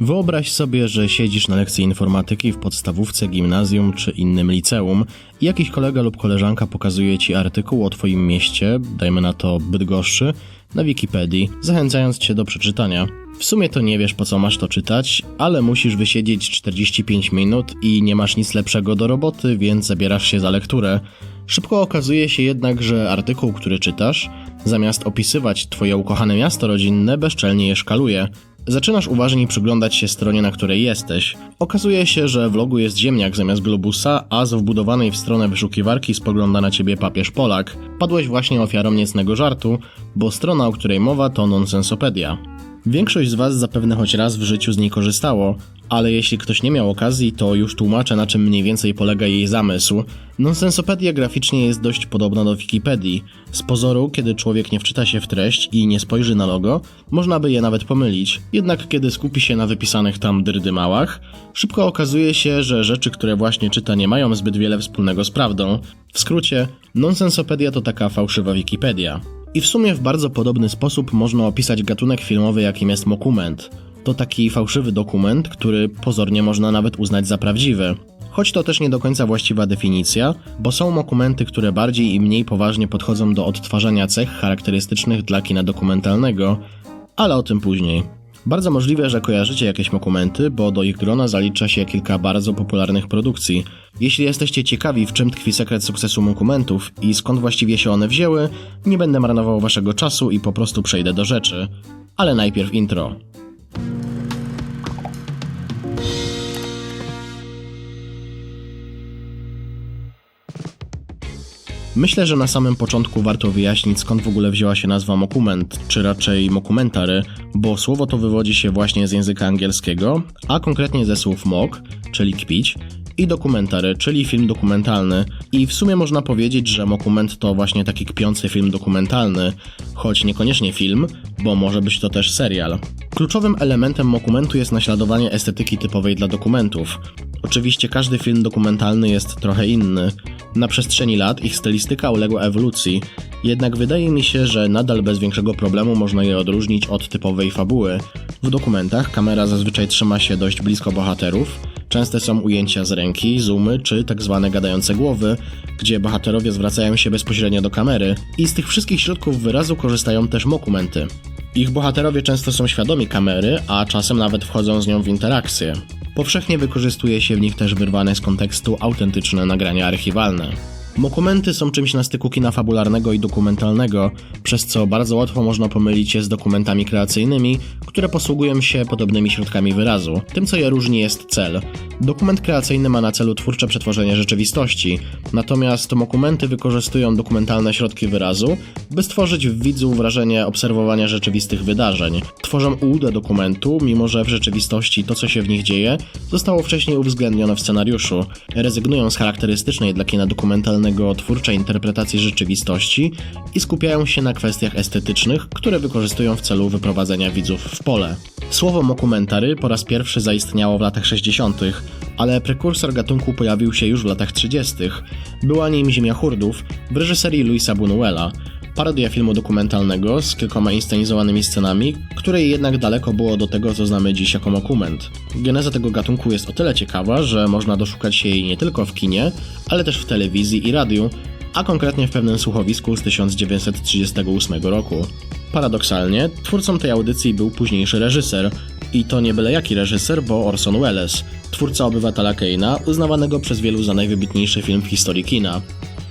Wyobraź sobie, że siedzisz na lekcji informatyki w podstawówce, gimnazjum czy innym liceum i jakiś kolega lub koleżanka pokazuje ci artykuł o twoim mieście, dajmy na to Bydgoszczy, na Wikipedii, zachęcając cię do przeczytania. W sumie to nie wiesz po co masz to czytać, ale musisz wysiedzieć 45 minut i nie masz nic lepszego do roboty, więc zabierasz się za lekturę. Szybko okazuje się jednak, że artykuł, który czytasz, zamiast opisywać twoje ukochane miasto rodzinne, bezczelnie je szkaluje. Zaczynasz uważnie przyglądać się stronie, na której jesteś. Okazuje się, że w logu jest ziemniak zamiast globusa, a z wbudowanej w stronę wyszukiwarki spogląda na ciebie papież Polak. Padłeś właśnie ofiarą niecnego żartu, bo strona, o której mowa, to nonsensopedia. Większość z Was zapewne choć raz w życiu z niej korzystało, ale jeśli ktoś nie miał okazji, to już tłumaczę na czym mniej więcej polega jej zamysł. Nonsensopedia graficznie jest dość podobna do Wikipedii. Z pozoru, kiedy człowiek nie wczyta się w treść i nie spojrzy na logo, można by je nawet pomylić. Jednak kiedy skupi się na wypisanych tam drdymałach, szybko okazuje się, że rzeczy, które właśnie czyta nie mają zbyt wiele wspólnego z prawdą. W skrócie, nonsensopedia to taka fałszywa Wikipedia. I w sumie w bardzo podobny sposób można opisać gatunek filmowy, jakim jest mokument. To taki fałszywy dokument, który pozornie można nawet uznać za prawdziwy. Choć to też nie do końca właściwa definicja, bo są dokumenty, które bardziej i mniej poważnie podchodzą do odtwarzania cech charakterystycznych dla kina dokumentalnego, ale o tym później. Bardzo możliwe, że kojarzycie jakieś dokumenty, bo do ich grona zalicza się kilka bardzo popularnych produkcji. Jeśli jesteście ciekawi, w czym tkwi sekret sukcesu dokumentów i skąd właściwie się one wzięły, nie będę marnował waszego czasu i po prostu przejdę do rzeczy. Ale najpierw intro. Myślę, że na samym początku warto wyjaśnić skąd w ogóle wzięła się nazwa mokument, czy raczej mokumentary, bo słowo to wywodzi się właśnie z języka angielskiego, a konkretnie ze słów mock, czyli kpić, i dokumentary, czyli film dokumentalny. I w sumie można powiedzieć, że mokument to właśnie taki kpiący film dokumentalny, choć niekoniecznie film, bo może być to też serial. Kluczowym elementem mokumentu jest naśladowanie estetyki typowej dla dokumentów. Oczywiście każdy film dokumentalny jest trochę inny. Na przestrzeni lat ich stylistyka uległa ewolucji, jednak wydaje mi się, że nadal bez większego problemu można je odróżnić od typowej fabuły. W dokumentach kamera zazwyczaj trzyma się dość blisko bohaterów, częste są ujęcia z ręki, zoomy czy tak zwane gadające głowy, gdzie bohaterowie zwracają się bezpośrednio do kamery i z tych wszystkich środków wyrazu korzystają też mokumenty. Ich bohaterowie często są świadomi kamery, a czasem nawet wchodzą z nią w interakcję. Powszechnie wykorzystuje się w nich też wyrwane z kontekstu autentyczne nagrania archiwalne. Mokumenty są czymś na styku kina fabularnego i dokumentalnego, przez co bardzo łatwo można pomylić je z dokumentami kreacyjnymi, które posługują się podobnymi środkami wyrazu. Tym, co je różni, jest cel. Dokument kreacyjny ma na celu twórcze przetworzenie rzeczywistości, natomiast dokumenty wykorzystują dokumentalne środki wyrazu, by stworzyć w widzu wrażenie obserwowania rzeczywistych wydarzeń. Tworzą ułudę dokumentu, mimo że w rzeczywistości to, co się w nich dzieje, zostało wcześniej uwzględnione w scenariuszu. Rezygnują z charakterystycznej dla kina dokumentalnego twórczej interpretacji rzeczywistości i skupiają się na kwestiach estetycznych, które wykorzystują w celu wyprowadzenia widzów w pole. Słowo mokumentary po raz pierwszy zaistniało w latach 60., ale prekursor gatunku pojawił się już w latach 30. Była nim Ziemia Hurdów w reżyserii Louisa Buñuela, parodia filmu dokumentalnego z kilkoma inscenizowanymi scenami, której jednak daleko było do tego, co znamy dziś jako dokument. Geneza tego gatunku jest o tyle ciekawa, że można doszukać się jej nie tylko w kinie, ale też w telewizji i radiu, a konkretnie w pewnym słuchowisku z 1938 roku. Paradoksalnie, twórcą tej audycji był późniejszy reżyser, i to nie byle jaki reżyser, bo Orson Welles, twórca Obywatela Keina, uznawanego przez wielu za najwybitniejszy film w historii kina.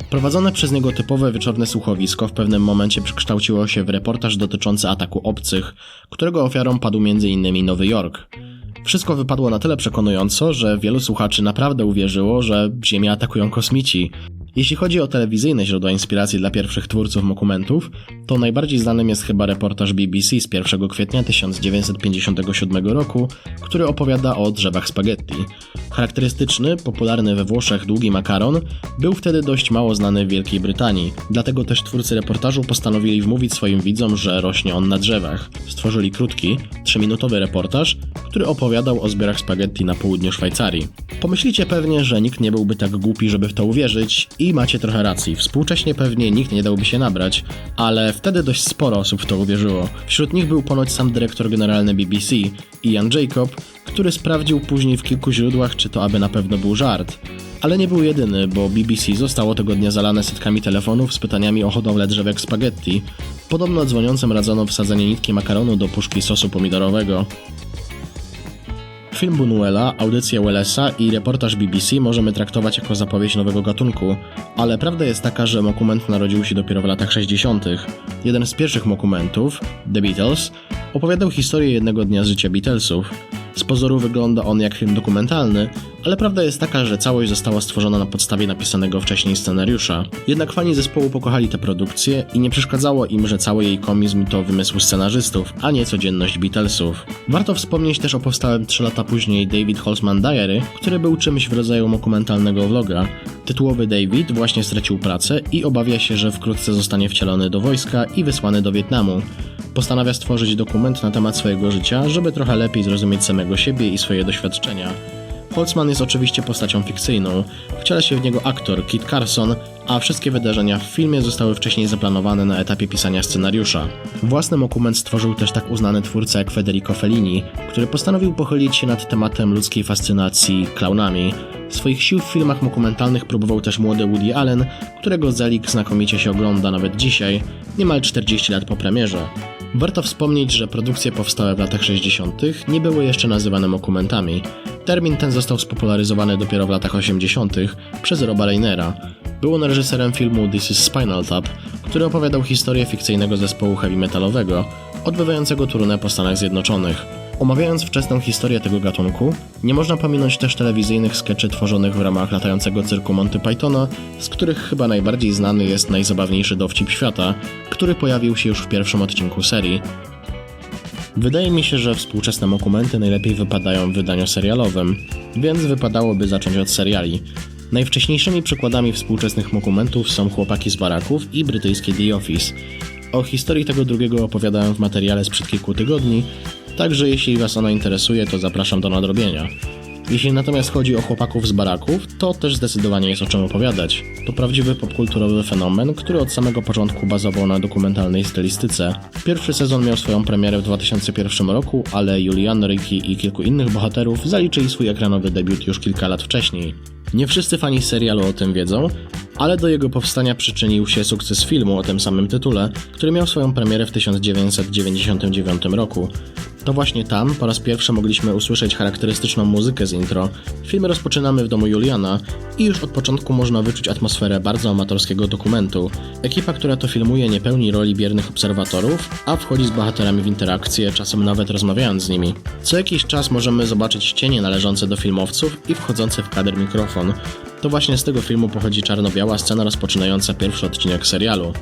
Prowadzone przez niego typowe wieczorne słuchowisko w pewnym momencie przekształciło się w reportaż dotyczący ataku obcych, którego ofiarą padł m.in. Nowy Jork. Wszystko wypadło na tyle przekonująco, że wielu słuchaczy naprawdę uwierzyło, że Ziemię atakują kosmici. Jeśli chodzi o telewizyjne źródła inspiracji dla pierwszych twórców dokumentów, to najbardziej znanym jest chyba reportaż BBC z 1 kwietnia 1957 roku, który opowiada o drzewach spaghetti. Charakterystyczny, popularny we Włoszech długi makaron był wtedy dość mało znany w Wielkiej Brytanii, dlatego też twórcy reportażu postanowili wmówić swoim widzom, że rośnie on na drzewach. Stworzyli krótki, trzyminutowy reportaż, który opowiadał o zbiorach spaghetti na południu Szwajcarii. Pomyślicie pewnie, że nikt nie byłby tak głupi, żeby w to uwierzyć i macie trochę racji. Współcześnie pewnie nikt nie dałby się nabrać, ale wtedy dość sporo osób w to uwierzyło. Wśród nich był ponoć sam dyrektor generalny BBC, Ian Jacob, który sprawdził później w kilku źródłach, czy to aby na pewno był żart. Ale nie był jedyny, bo BBC zostało tego dnia zalane setkami telefonów z pytaniami o hodowlę drzewek spaghetti. Podobno dzwoniącym radzono wsadzenie nitki makaronu do puszki sosu pomidorowego. Film Buñuela, audycję Wellesa i reportaż BBC możemy traktować jako zapowiedź nowego gatunku, ale prawda jest taka, że mokument narodził się dopiero w latach 60. Jeden z pierwszych mokumentów, The Beatles, opowiadał historię jednego dnia życia Beatlesów. Z pozoru wygląda on jak film dokumentalny, ale prawda jest taka, że całość została stworzona na podstawie napisanego wcześniej scenariusza. Jednak fani zespołu pokochali tę produkcję i nie przeszkadzało im, że cały jej komizm to wymysł scenarzystów, a nie codzienność Beatlesów. Warto wspomnieć też o powstałym 3 lata później David Holzman Diary, który był czymś w rodzaju dokumentalnego vloga. Tytułowy David właśnie stracił pracę i obawia się, że wkrótce zostanie wcielony do wojska i wysłany do Wietnamu. Postanawia stworzyć dokument na temat swojego życia, żeby trochę lepiej zrozumieć samego siebie i swoje doświadczenia. Holtzman jest oczywiście postacią fikcyjną. Wciela się w niego aktor Kit Carson, a wszystkie wydarzenia w filmie zostały wcześniej zaplanowane na etapie pisania scenariusza. Własny dokument stworzył też tak uznany twórca jak Federico Fellini, który postanowił pochylić się nad tematem ludzkiej fascynacji klaunami. Swoich sił w filmach dokumentalnych próbował też młody Woody Allen, którego Zelik znakomicie się ogląda nawet dzisiaj, niemal 40 lat po premierze. Warto wspomnieć, że produkcje powstałe w latach 60. nie były jeszcze nazywane dokumentami. Termin ten został spopularyzowany dopiero w latach 80. przez Roba Reinera. Był on reżyserem filmu This is Spinal Tap, który opowiadał historię fikcyjnego zespołu heavy metalowego, odbywającego turnę po Stanach Zjednoczonych. Omawiając wczesną historię tego gatunku, nie można pominąć też telewizyjnych skeczy tworzonych w ramach latającego cyrku Monty Pythona, z których chyba najbardziej znany jest najzabawniejszy dowcip świata, który pojawił się już w pierwszym odcinku serii. Wydaje mi się, że współczesne dokumenty najlepiej wypadają w wydaniu serialowym, więc wypadałoby zacząć od seriali. Najwcześniejszymi przykładami współczesnych dokumentów są Chłopaki z baraków i brytyjskie The Office. O historii tego drugiego opowiadałem w materiale sprzed kilku tygodni, także jeśli Was ona interesuje, to zapraszam do nadrobienia. Jeśli natomiast chodzi o chłopaków z baraków, to też zdecydowanie jest o czym opowiadać. To prawdziwy popkulturowy fenomen, który od samego początku bazował na dokumentalnej stylistyce. Pierwszy sezon miał swoją premierę w 2001 roku, ale Julian, Ricky i kilku innych bohaterów zaliczyli swój ekranowy debiut już kilka lat wcześniej. Nie wszyscy fani serialu o tym wiedzą, ale do jego powstania przyczynił się sukces filmu o tym samym tytule, który miał swoją premierę w 1999 roku. To właśnie tam po raz pierwszy mogliśmy usłyszeć charakterystyczną muzykę z intro. Film rozpoczynamy w domu Juliana i już od początku można wyczuć atmosferę bardzo amatorskiego dokumentu. Ekipa, która to filmuje, nie pełni roli biernych obserwatorów, a wchodzi z bohaterami w interakcję, czasem nawet rozmawiając z nimi. Co jakiś czas możemy zobaczyć cienie należące do filmowców i wchodzący w kadr mikrofon. To właśnie z tego filmu pochodzi czarno-biała scena rozpoczynająca pierwszy odcinek serialu.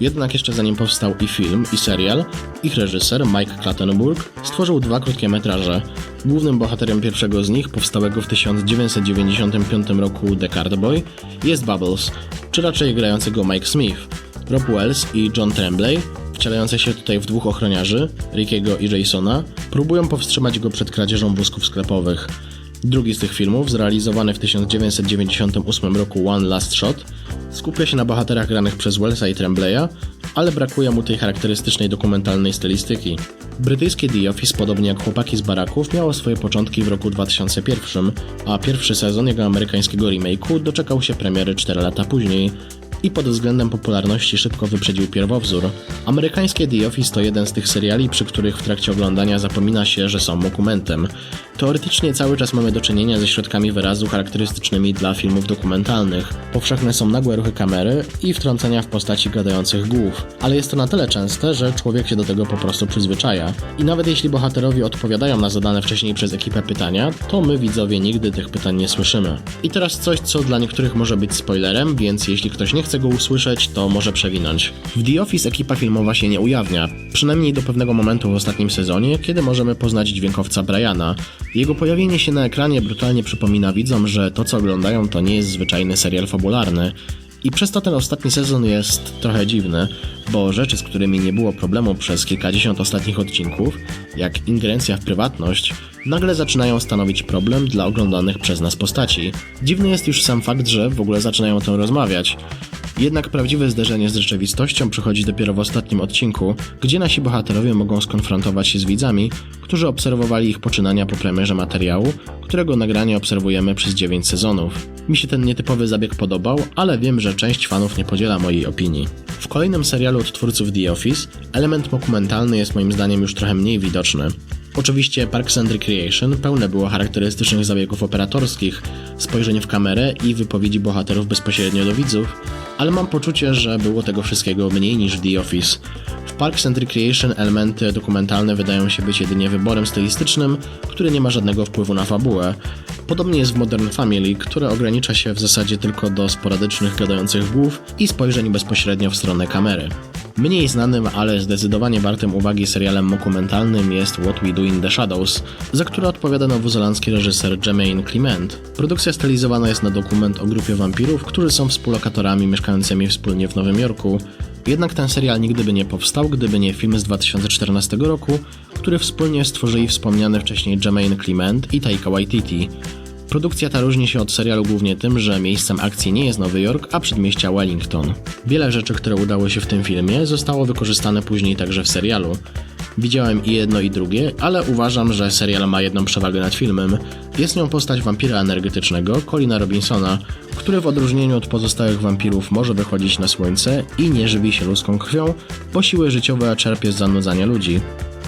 Jednak jeszcze zanim powstał i film, i serial, ich reżyser, Mike Clattenburg, stworzył dwa krótkie metraże. Głównym bohaterem pierwszego z nich, powstałego w 1995 roku The Card Boy, jest Bubbles, czy raczej grający go Mike Smith. Rob Wells i John Tremblay, wcielające się tutaj w dwóch ochroniarzy, Rickiego i Jasona, próbują powstrzymać go przed kradzieżą wózków sklepowych. Drugi z tych filmów, zrealizowany w 1998 roku One Last Shot, skupia się na bohaterach granych przez Wellsa i Trembleya, ale brakuje mu tej charakterystycznej dokumentalnej stylistyki. Brytyjskie The Office, podobnie jak Chłopaki z Baraków, miało swoje początki w roku 2001, a pierwszy sezon jego amerykańskiego remake'u doczekał się premiery 4 lata później, i pod względem popularności szybko wyprzedził pierwowzór. Amerykańskie The Office to jeden z tych seriali, przy których w trakcie oglądania zapomina się, że są dokumentem. Teoretycznie cały czas mamy do czynienia ze środkami wyrazu charakterystycznymi dla filmów dokumentalnych. Powszechne są nagłe ruchy kamery i wtrącenia w postaci gadających głów, ale jest to na tyle częste, że człowiek się do tego po prostu przyzwyczaja. I nawet jeśli bohaterowie odpowiadają na zadane wcześniej przez ekipę pytania, to my widzowie nigdy tych pytań nie słyszymy. I teraz coś, co dla niektórych może być spoilerem, więc jeśli ktoś nie chce go usłyszeć, to może przewinąć. W The Office ekipa filmowa się nie ujawnia, przynajmniej do pewnego momentu w ostatnim sezonie, kiedy możemy poznać dźwiękowca Briana. Jego pojawienie się na ekranie brutalnie przypomina widzom, że to co oglądają to nie jest zwyczajny serial fabularny. I przez to ten ostatni sezon jest trochę dziwny, bo rzeczy, z którymi nie było problemu przez kilkadziesiąt ostatnich odcinków, jak ingerencja w prywatność, nagle zaczynają stanowić problem dla oglądanych przez nas postaci. Dziwny jest już sam fakt, że w ogóle zaczynają o tym rozmawiać. Jednak prawdziwe zderzenie z rzeczywistością przychodzi dopiero w ostatnim odcinku, gdzie nasi bohaterowie mogą skonfrontować się z widzami, którzy obserwowali ich poczynania po premierze materiału, którego nagranie obserwujemy przez 9 sezonów. Mi się ten nietypowy zabieg podobał, ale wiem, że część fanów nie podziela mojej opinii. W kolejnym serialu od twórców The Office element dokumentalny jest moim zdaniem już trochę mniej widoczny. Oczywiście Parks and Recreation pełne było charakterystycznych zabiegów operatorskich, spojrzeń w kamerę i wypowiedzi bohaterów bezpośrednio do widzów, ale mam poczucie, że było tego wszystkiego mniej niż w The Office. W Parks and Recreation elementy dokumentalne wydają się być jedynie wyborem stylistycznym, który nie ma żadnego wpływu na fabułę. Podobnie jest w Modern Family, które ogranicza się w zasadzie tylko do sporadycznych gadających głów i spojrzeń bezpośrednio w stronę kamery. Mniej znanym, ale zdecydowanie wartym uwagi serialem dokumentalnym jest What We Do in the Shadows, za który odpowiada nowozelandzki reżyser Jermaine Clement. Produkcja stylizowana jest na dokument o grupie wampirów, którzy są współlokatorami mieszkającymi wspólnie w Nowym Jorku. Jednak ten serial nigdy by nie powstał, gdyby nie film z 2014 roku, który wspólnie stworzyli wspomniany wcześniej Jermaine Clement i Taika Waititi. Produkcja ta różni się od serialu głównie tym, że miejscem akcji nie jest Nowy Jork, a przedmieścia Wellington. Wiele rzeczy, które udało się w tym filmie, zostało wykorzystane później także w serialu. Widziałem i jedno i drugie, ale uważam, że serial ma jedną przewagę nad filmem. Jest nią postać wampira energetycznego, Colina Robinsona, który w odróżnieniu od pozostałych wampirów może wychodzić na słońce i nie żywi się ludzką krwią, bo siły życiowe czerpie z zanudzania ludzi.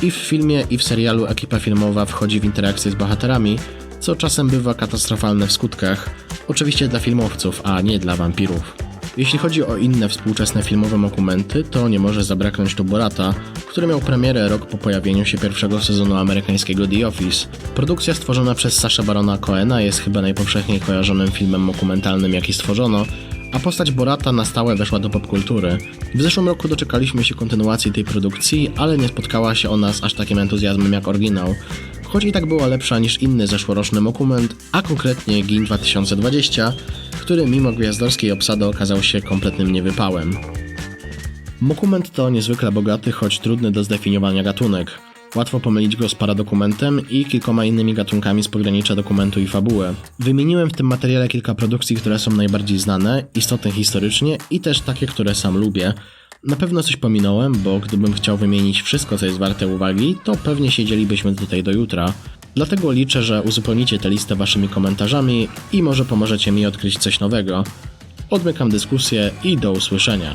I w filmie, i w serialu ekipa filmowa wchodzi w interakcję z bohaterami, co czasem bywa katastrofalne w skutkach, oczywiście dla filmowców, a nie dla wampirów. Jeśli chodzi o inne współczesne filmowe dokumenty, to nie może zabraknąć tu Borata, który miał premierę rok po pojawieniu się pierwszego sezonu amerykańskiego The Office. Produkcja stworzona przez Sasha Barona Coena jest chyba najpowszechniej kojarzonym filmem dokumentalnym jaki stworzono, a postać Borata na stałe weszła do popkultury. W zeszłym roku doczekaliśmy się kontynuacji tej produkcji, ale nie spotkała się ona z aż takim entuzjazmem jak oryginał choć i tak była lepsza niż inny zeszłoroczny dokument, a konkretnie GIN 2020, który mimo gwiazdorskiej obsady okazał się kompletnym niewypałem. Mokument to niezwykle bogaty, choć trudny do zdefiniowania gatunek. Łatwo pomylić go z paradokumentem i kilkoma innymi gatunkami z pogranicza dokumentu i fabuły. Wymieniłem w tym materiale kilka produkcji, które są najbardziej znane, istotne historycznie i też takie, które sam lubię. Na pewno coś pominąłem, bo gdybym chciał wymienić wszystko, co jest warte uwagi, to pewnie siedzielibyśmy tutaj do jutra. Dlatego liczę, że uzupełnicie tę listę waszymi komentarzami i może pomożecie mi odkryć coś nowego. Odmykam dyskusję i do usłyszenia.